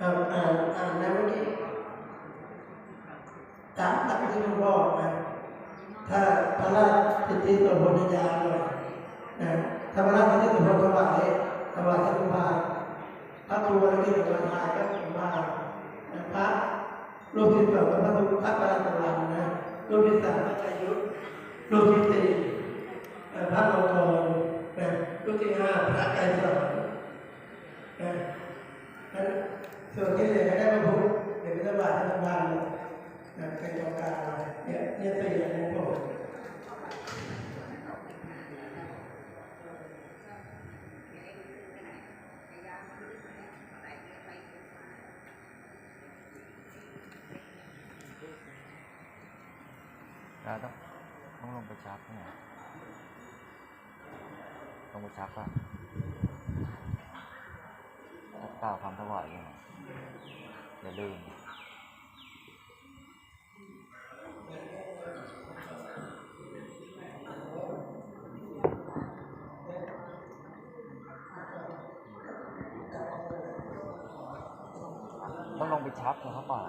อ่านอ่านอ่านนะเมื่อกี้ตามตามที่ผมบอกนะถ้าพระราชสิทธิส่วนบนญาหน่อยนะถ้าพระราชสิทธิส่วนบนถวายถวายสักบาพระครูวรกิจถวายทายก็ถึงบานะพระรูปที่สองพระพุทธพระประหลัดตรังนะรูปที่สามพระชัยยุทธรูปที่สี่เอ่อพระโลกรนะรูปที่ห้าพระไกรสอน ส่วนที่เหลือได้พระพุทธเดี๋ยวพระบาทพระบาทนะเป็นกอ อย่างนี้ผมต้องต้องลงไปชักเนี่ยลงไปชักอะชักกล่าวคำถวายเนี่ยอย่าลืมต้องลงไปชักกับเขาป่า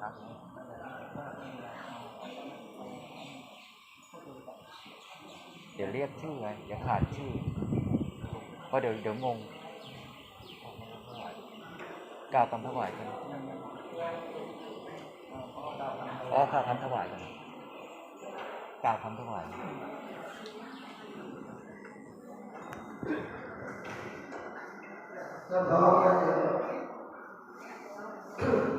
ชักเดี๋ยวเรียกชื่อไงเดี๋ยวขาดชื่อเพราะเดี๋ยวเดี๋ยวงง กล่าวคำถวายกันอ๋อกล่าวคำถวายกันกล่าวคำถวายก็พร้อมกันเดียวตั้ง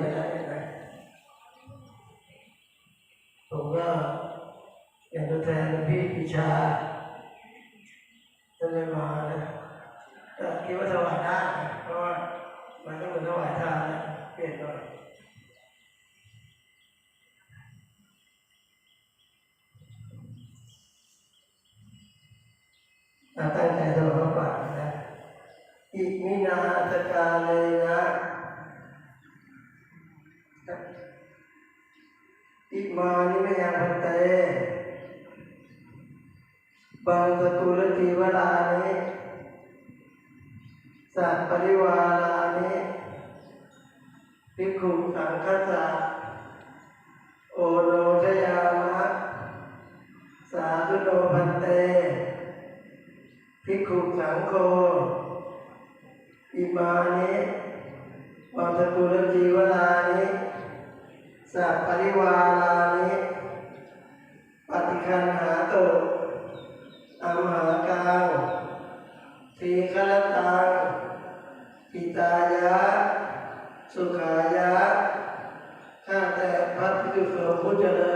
ไปแล้วเห็นไหมผมก็เป็นตัวแทนพี่ปิชาจะเลยมานะแต่คิดว่าถวายได้เพราะว่ามันก็เหมือนถวายทานนะเปลี่ยนหน่อยตั้งใจถวายพระป่านะอิมินาสกาเลยนะอิมานิมยังพันเต บางสกุลจีวรานิสัตปริวารานิภิกขุสังฆสะโอโรชยามะสาธุโนพันเตภิกขุสังโฆอิมานิบางสกุลจีวรานิสัตปริวารานิปฏิคันหาโตอั มหากังทีฆรตังปิตายะ สุขายะ ข้าแต่พระพิจุสงฆ์ผู้เจริญ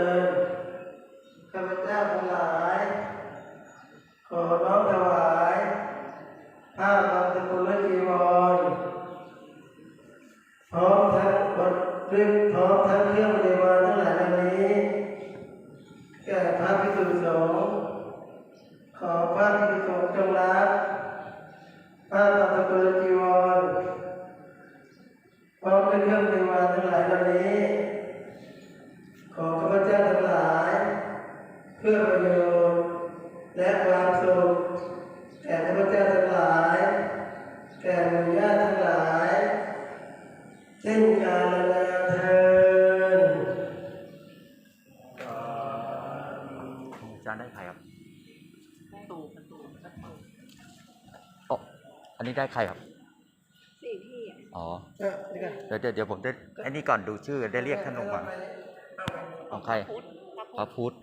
พร้อมด้วยเครื่องบริวารทั้งหลายเหล่านี้ ขอข้าพเจ้าทั้งหลาย เพื่อประโยชน์ และความสุขแก่ข้าพเจ้าทั้งหลาย แก่หมู่ญาติทั้งหลายเช่นกาลนาเทินอาจารย์ได้ใครครับตูประตูประตูโอ้อันนี้ได้ใครครับสี่ที่ อะอ๋อเออเดี๋ยวก่อนเดี๋ยวเดี๋ยวเดี๋ยวผมได้ไอ้นี่ก่อนดูชื่อได้เรียกท่านลงก่อนของใครพุทธพระพระพุทธ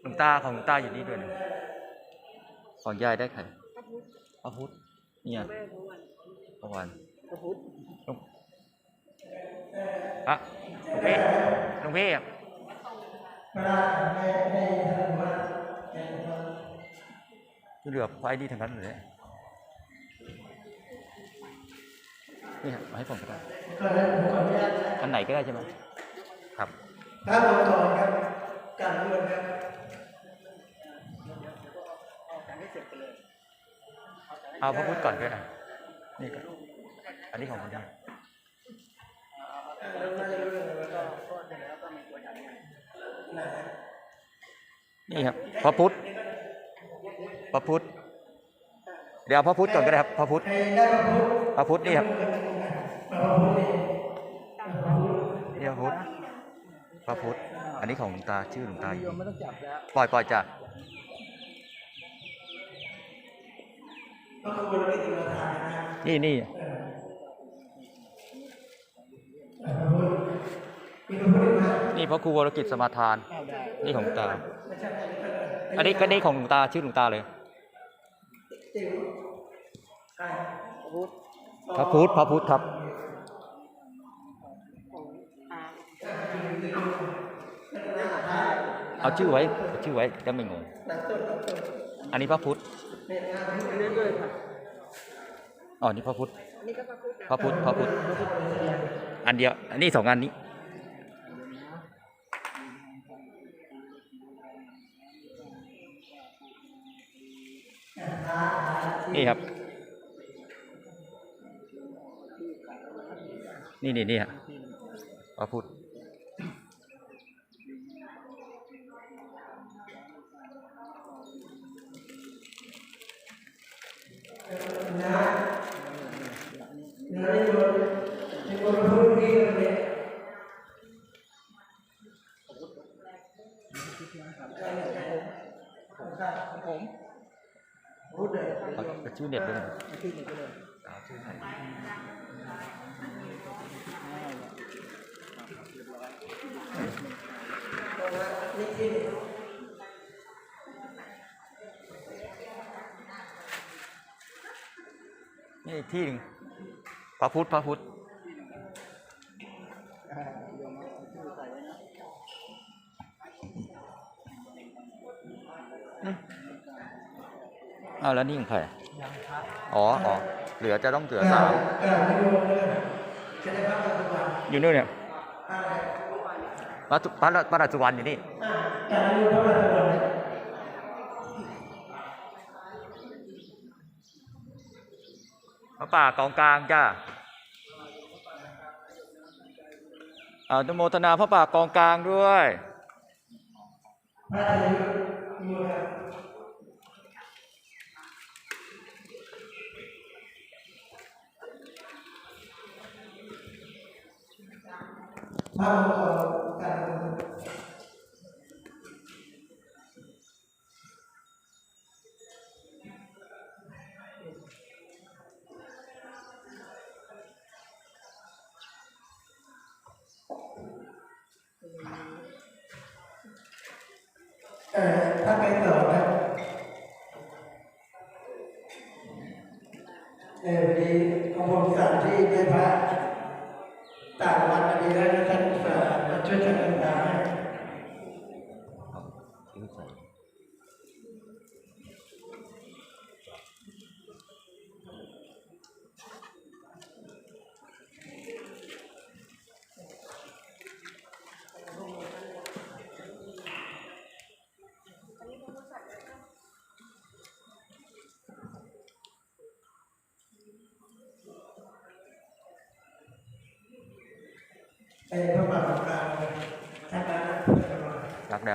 หลวงตาของหลวงตาอยู่นี่ด้วยนะของยายได้ใครพระพุทธพระพุทธเนี่ยแม่พระวันประวันพระพุทธหลวงอะหลวงพี่หลวงพี่พระแม่แม่ท่านว่าแม่ท่านที่เหลือไฟดีทั้งนั้นเลย นี่ครับเอาให้ผมก็ได้ก็นั้นผมขออนุญาตนะอันไหนก็ได้ใช่ไหมครับพระบรมครับการด่วนครับออกการให้เสร็จไปเลยเอาพระพุทธก่อนก็ได้นี่ก่อนอันนี้ของคนนี้แล้วน่าจะรู้เรื่องอะไรก็นี่ครับพระพุทธพระพุทธเดี๋ยวเอาพระพุทธก่อนก็ได้ครับพระพุทธใครได้พระพุทธพระพุทธนี่ครับ พระพุทธนี่นี่พระพุทธพระพุทธ อันนี้ของหลวงตาชื่อหลวงตาอยู่โยมไม่นี่ต้องจับแล้วปล่อยปล่อยจ้ะพระครูเราได้ติดมาทานนะครับนี่นี่เออเออพระพุทธมีพระพุทธมานี่พระครูวรกิจสมาทานเอาได้นี่ของหลวงตาไม่ใช่อันนี้ก็อันนี้ก็นี่ของหลวงตาชื่อหลวงตาเลยติ๋วใครพุทธพระพุทธ พระพุทธครับ เอาชื่อไว้เอาชื่อไว้จะไม่งงหลังต้นหลังต้นอันนี้พระพุทธเนี่ยงานพระพุทธเรื่อยๆค่ะอ๋อนี่พระพุทธอันนี้ก็พระพุทธพระพุทธพระพุทธอันเดียว อันนี้สองอันนี้นี่ครับ นี่นี่นี่ฮะพระพุทธ นะนะนี่มันนี่มันพระพุทธนี่มันเนี่ย ผมพุทธเลยเอาชื่อเน็ตด้วยนะเอาชื่อเนี้ไปเลยเอาชื่อไหนนี่อีกที่หนึ่งพระพุทธพระพุทธ อ้าวแล้วนี่ของใครยังพระอ๋ออ๋อเหลือจะต้องเหลือสาสามมกราบนิมนต์เลยจะได้พระปัจจุบันอยู่นู่นเนี่ยอะไรพระตุพระพระราชสุวรรณอยู่นี่อ่ากราบนิมนต์พระปัจจุบันเลยพระป่ากองกลางจ้าอานุโมทนาพระป่ากองกลางด้วย พระอายุนิมนต์ค ต่าไปต่อนะเออพอดีของผมสั่งที่ได้พระต่างวัดพอดีแล้วท่านฝามาช่วยทำกันตาให้ ไอ้